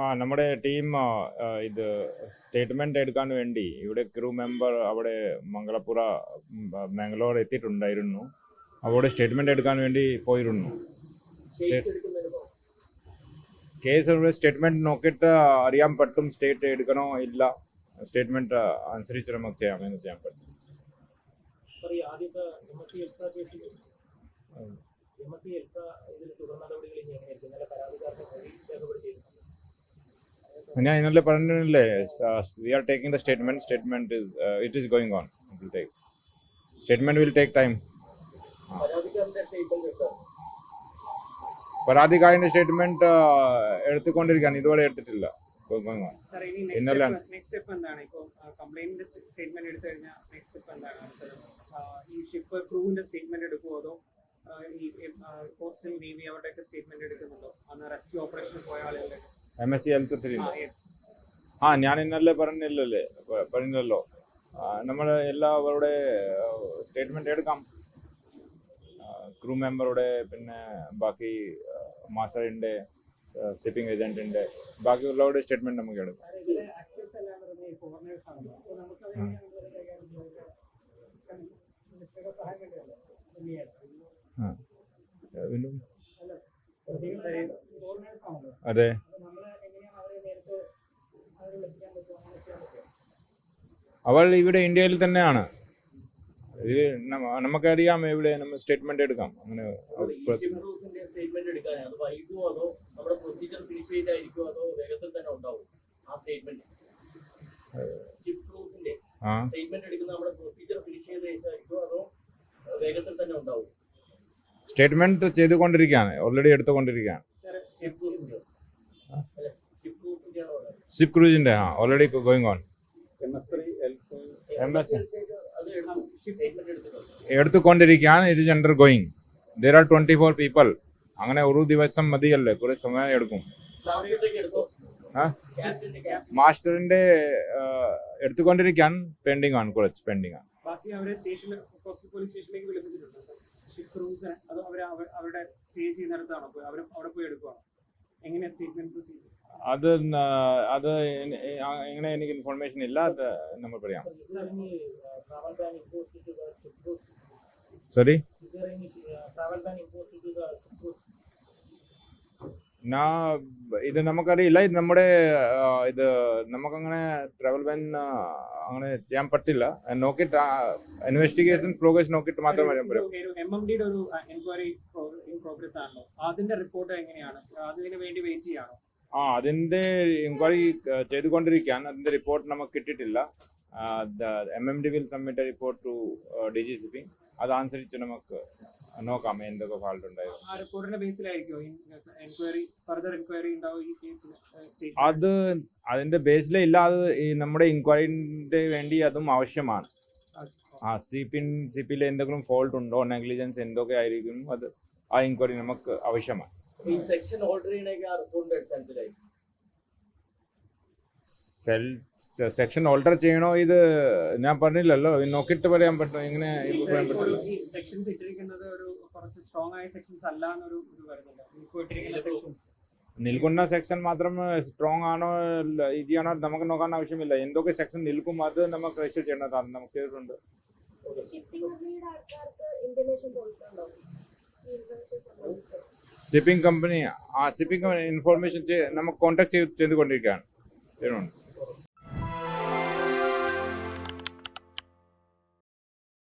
ആ നമ്മുടെ ടീം ഇത് സ്റ്റേറ്റ്മെന്റ് എടുക്കാൻ വേണ്ടി ഇവിടെ ക്രൂ മെമ്പർ അവിടെ മംഗളപ്പുറ മംഗളോർ മാംഗ്ലൂർ എത്തിയിട്ടുണ്ടായിരുന്നു. അവിടെ സ്റ്റേറ്റ്മെന്റ് എടുക്കാൻ വേണ്ടി പോയിരുന്നു. കേസ് സ്റ്റേറ്റ്മെന്റ് നോക്കിയിട്ട് അറിയാൻ പറ്റും സ്റ്റേറ്റ് എടുക്കണോ ഇല്ല. സ്റ്റേറ്റ്മെന്റ് അനുസരിച്ച് നമുക്ക് ചെയ്യാം എന്ന് ചെയ്യാൻ പറ്റും. തുടർ നടപടികൾ ഇനി എങ്ങനെയായിരിക്കും? പരാതിക്കാരുടെ മൊഴി രേഖപ്പെടുത്തിയിരുന്നു ഞാൻ ഇന്നലെ പറഞ്ഞില്ലേ we are taking the statement statement is it is going on will take statement will take time പരാതിക്കാരന്റെ statement എടുത്തുകൊണ്ടിരിക്കാൻ എടുത്തുകൊണ്ടിരിക്കുകയാണ്. ഇതുവരെ എടുത്തിട്ടില്ല. ഇന്നലെ- സ്റ്റേറ്റ്മെന്റ് എടുക്കുമോ അതോ ഈ കോസ്റ്റൽ നേവി അവരുടെയൊക്കെ സ്റ്റേറ്റ്മെന്റ് എടുക്കുന്നുണ്ടോ? അന്ന് റെസ്ക്യൂ ഓപ്പറേഷന് പോയ ആളുകളുടെ M S C health three ആ ഞാൻ ഇന്നലെ പറഞ്ഞില്ലല്ലേ പറഞ്ഞല്ലോ നമ്മൾ എല്ലാവരുടെ സ്റ്റേറ്റ്മെന്റ് എടുക്കാം. ക്രൂ മെമ്പറുടെ പിന്നെ ബാക്കി മാസ്റ്ററിന്റെ ഷിപ്പിംഗ് ഏജന്റിന്റെ ബാക്കിയുള്ളവരുടെ സ്റ്റേറ്റ്മെന്റ് നമുക്ക് എടുക്കാം. ഇതിലെ അവൾ ഇവിടെ ഇന്ത്യയിൽ തന്നെയാണ്. ഇത് നമുക്കറിയാം ഇവിടെ നമ്മൾ സ്റ്റേറ്റ്മെന്റ് എടുക്കാം. അങ്ങനെ ആ സ്റ്റേറ്റ്മെന്റ് ചെയ്തുകൊണ്ടിരിക്കുകയാണ്. ഓൾറെഡി എടുത്തുകൊണ്ടിരിക്കുകയാണ് സാർ ഷിപ്പ് ക്രൂസിന്റെ അല്ല ഷിപ്പ് ക്രൂസിന്റെ ആണോ പറയുന്നത് ഷിപ്പ് ക്രൂസിന്റെ ആ already going on M S എടുത്തുകൊണ്ടിരിക്കുകയാണ്. It is undergoing there are twenty four people അങ്ങനെ ഒരു ദിവസം മതിയല്ലേ? കുറെ സമയം എടുക്കും. മാസ്റ്ററിന്റെ എടുത്തുകൊണ്ടിരിക്കാൻ പെൻഡിങ് ആണ് കുറച്ച് പെൻഡിങ് ആണ്. അവരുടെ സ്റ്റേ ചെയ്യുന്നിടത്താണോ അവിടെ പോയി എടുക്കുവാണോ? എങ്ങനെയാണ് സ്റ്റേറ്റ്മെന്റ് അത് അത് എങ്ങനെ എനിക്ക് ഇൻഫോർമേഷൻ ഇല്ല അത് നമ്മൾ പറയാം? സോറി? നാ ഇത് നമുക്കറിയില്ല. ഇത് നമ്മുടെ ഇത് നമുക്കങ്ങനെ ട്രാവൽ ബാൻ അങ്ങനെ ചെയ്യാൻ പറ്റില്ല. നോക്കിയിട്ട് ഇൻവെസ്റ്റിഗേഷൻ പ്രോഗ്രസ് നോക്കിയിട്ട് മാത്രം പറയാൻ പറ്റൂ. എം ഒരു എൻക്വയറി പ്രോഗ്രസ് ആണല്ലോ. അതിന്റെ റിപ്പോർട്ട് എങ്ങനെയാണ്? അതിന് വേണ്ടി വെയിറ്റ് ചെയ്യാണോ? ആ അതിന്റെ എൻക്വയറി ചെയ്തുകൊണ്ടിരിക്കുകയാണ്. അതിന്റെ റിപ്പോർട്ട് നമുക്ക് കിട്ടിയിട്ടില്ല. M M D will submit report to D G C P അതനുസരിച്ച് നമുക്ക് നോക്കാം എന്തൊക്കെ ഫാൾട്ട് ഉണ്ടായിരുന്നു അത് അതിന്റെ ബേസിലെ ഇല്ലാതെ ഈ നമ്മുടെ ഇൻക്വയറിന്റെ വേണ്ടി അതും ആവശ്യമാണ്. ആ സി പി സി പിയിൽ എന്തെങ്കിലും ഫോൾട്ട് ഉണ്ടോ നെഗ്ലിജൻസ് എന്തൊക്കെ ആയിരിക്കും അത് ആ ഇൻക്വയറി നമുക്ക് ആവശ്യമാണ്. ഈ സെക്ഷൻ ഓർഡർ ചെയ്യണൊക്കെ ആ റിപ്പോർട്ടിന്റെ അടിസ്ഥാനത്തിലായി സെൽ സെക്ഷൻ ഓൾട്ടർ ചെയ്യണോ? ഇത് ഞാൻ പറഞ്ഞില്ലല്ലോ. ഇത് നോക്കിയിട്ട് പറയാൻ പറ്റും? ഇങ്ങനെ ഇപ്പൊ പറയാൻ പറ്റില്ല സെക്ഷൻസ് ഇട്ടിരിക്കുന്നത് ഒരു കുറച്ച് സ്ട്രോങ് ആയ സെക്ഷൻസ് അല്ല എന്നൊരു ഇത് നിൽക്കുന്ന സെക്ഷൻ മാത്രം സ്ട്രോങ് ആണോ ഇതിയാണോ ആണോ നമുക്ക് നോക്കാൻ ആവശ്യമില്ല. എന്തൊക്കെ സെക്ഷൻ നിൽക്കും അത് നമുക്ക് രജിസ്റ്റർ ചെയ്യേണ്ടതാണ് നമുക്ക് ചെയ്തിട്ടുണ്ട്. ഷിപ്പിംഗ് ആൾക്കാർക്ക് ഇന്റർനേഷൻ പോയിട്ടുണ്ടോ? ഷിപ്പിംഗ് കമ്പനി ആ ഷിപ്പിംഗ് കമ്പനി ഇൻഫോർമേഷൻ നമുക്ക് കോൺടാക്ട് ചെയ്ത് ചെയ്തുകൊണ്ടിരിക്കുകയാണ്. ചെയ്യുന്നുണ്ട്